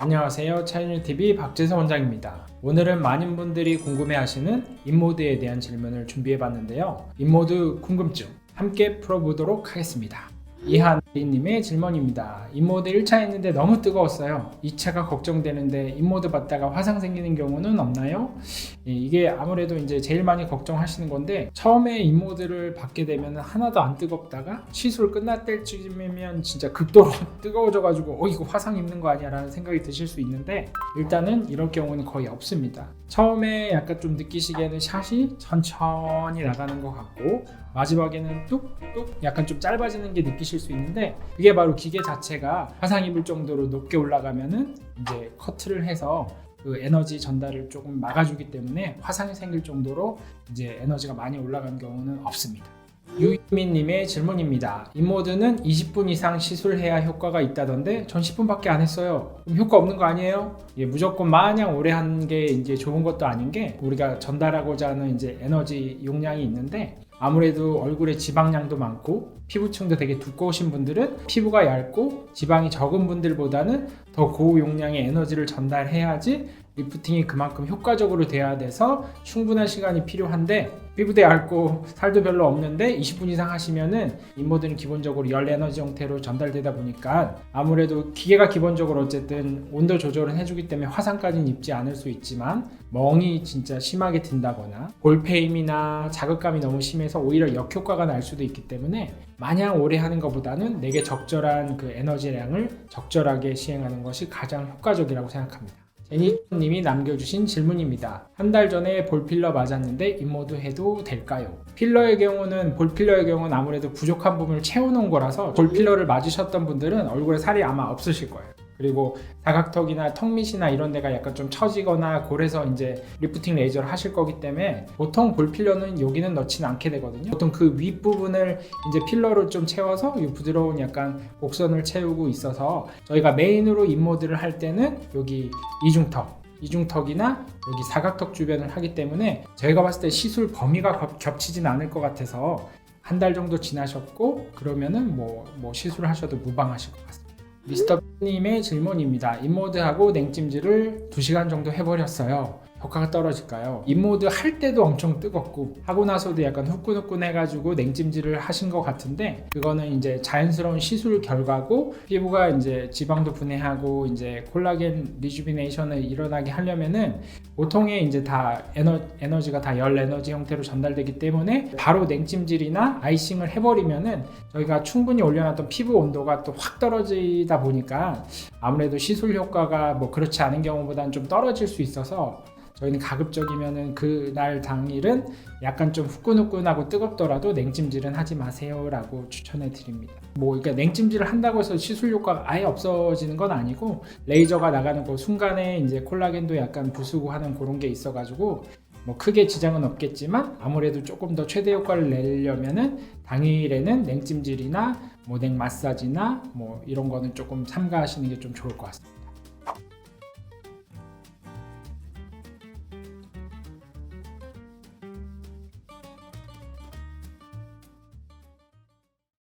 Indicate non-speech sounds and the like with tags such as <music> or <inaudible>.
안녕하세요. 차이뉴TV 박재서 원장입니다. 오늘은 많은 분들이 궁금해하시는 인모드에 대한 질문을 준비해봤는데요. 인모드 궁금증 함께 풀어보도록 하겠습니다. 이한리님의 질문입니다. 인모드 1차 했는데 너무 뜨거웠어요. 2차가 걱정되는데 인모드 받다가 화상 생기는 경우는 없나요? 예, 이게 아무래도 이제 제일 많이 걱정하시는 건데 처음에 인모드를 받게 되면 하나도 안 뜨겁다가 시술 끝날 때쯤이면 진짜 극도로 <laughs> 뜨거워져가지고 어 이거 화상 입는 거 아니야 라는 생각이 드실 수 있는데 일단은 이럴 경우는 거의 없습니다. 처음에 약간 좀 느끼시기에는 샷이 천천히 나가는 것 같고 마지막에는 뚝뚝 약간 좀 짧아지는 게 느끼실 수 있는데 이게 바로 기계 자체가 화상 입을 정도로 높게 올라가면은 이제 커트를 해서 그 에너지 전달을 조금 막아주기 때문에 화상이 생길 정도로 이제 에너지가 많이 올라간 경우는 없습니다. 유희민님의 질문입니다. 인모드는 20분 이상 시술해야 효과가 있다던데 전 10분밖에 안 했어요. 그럼 효과 없는 거 아니에요? 예, 무조건 마냥 오래 하는 게 이제 좋은 것도 아닌 게 우리가 전달하고자 하는 이제 에너지 용량이 있는데 아무래도 얼굴에 지방량도 많고 피부층도 되게 두꺼우신 분들은 피부가 얇고 지방이 적은 분들보다는 더 고용량의 에너지를 전달해야지 리프팅이 그만큼 효과적으로 돼야 돼서 충분한 시간이 필요한데 피부도 얇고 살도 별로 없는데 20분 이상 하시면은 인모드는 기본적으로 열 에너지 형태로 전달되다 보니까 아무래도 기계가 기본적으로 어쨌든 온도 조절은 해주기 때문에 화상까지는 입지 않을 수 있지만 멍이 진짜 심하게 든다거나 볼페임이나 자극감이 너무 심해서 오히려 역효과가 날 수도 있기 때문에 마냥 오래 하는 것보다는 내게 적절한 그 에너지량을 적절하게 시행하는 것이 가장 효과적이라고 생각합니다. 제니님이 남겨주신 질문입니다. 한 달 전에 볼필러 맞았는데 인모드 해도 될까요? 필러의 경우는 볼필러의 경우는 아무래도 부족한 부분을 채워놓은 거라서 볼필러를 맞으셨던 분들은 얼굴에 살이 아마 없으실 거예요. 그리고 사각턱이나 턱밑이나 이런 데가 약간 좀 처지거나 골에서 이제 리프팅 레이저를 하실 거기 때문에 보통 볼 필러는 여기는 넣지는 않게 되거든요. 보통 그 윗부분을 이제 필러로 좀 채워서 이 부드러운 약간 곡선을 채우고 있어서 저희가 메인으로 인모드를 할 때는 여기 이중턱 이중턱이나 여기 사각턱 주변을 하기 때문에 저희가 봤을 때 시술 범위가 겹- 겹치진 않을 것 같아서 한 달 정도 지나셨고 그러면은 뭐, 뭐 시술을 하셔도 무방하실 것 같습니다. 미스터 님의 질문입니다. 인모드하고 냉찜질을 2시간 정도 해버렸어요. 효과가 떨어질까요? 인모드 할 때도 엄청 뜨겁고 하고 나서도 약간 후끈후끈 해가지고 냉찜질을 하신 것 같은데 그거는 이제 자연스러운 시술 결과고 피부가 이제 지방도 분해하고 이제 콜라겐 리주비네이션을 일어나게 하려면은 보통의 이제 다 에너, 에너지가 다 열 에너지 형태로 전달되기 때문에 바로 냉찜질이나 아이싱을 해버리면은 저희가 충분히 올려놨던 피부 온도가 또 확 떨어지다 보니까 아무래도 시술 효과가 뭐 그렇지 않은 경우보다는 좀 떨어질 수 있어서 저희는 가급적이면은 그날 당일은 약간 좀 후끈후끈하고 뜨겁더라도 냉찜질은 하지 마세요라고 추천해 드립니다. 뭐 그러니까 냉찜질을 한다고 해서 시술 효과가 아예 없어지는 건 아니고 레이저가 나가는 그 순간에 이제 콜라겐도 약간 부수고 하는 그런 게 있어 가지고 뭐 크게 지장은 없겠지만 아무래도 조금 더 최대 효과를 내려면은 당일에는 냉찜질이나 뭐 냉 마사지나 뭐 이런 거는 조금 삼가하시는 게 좀 좋을 것 같습니다.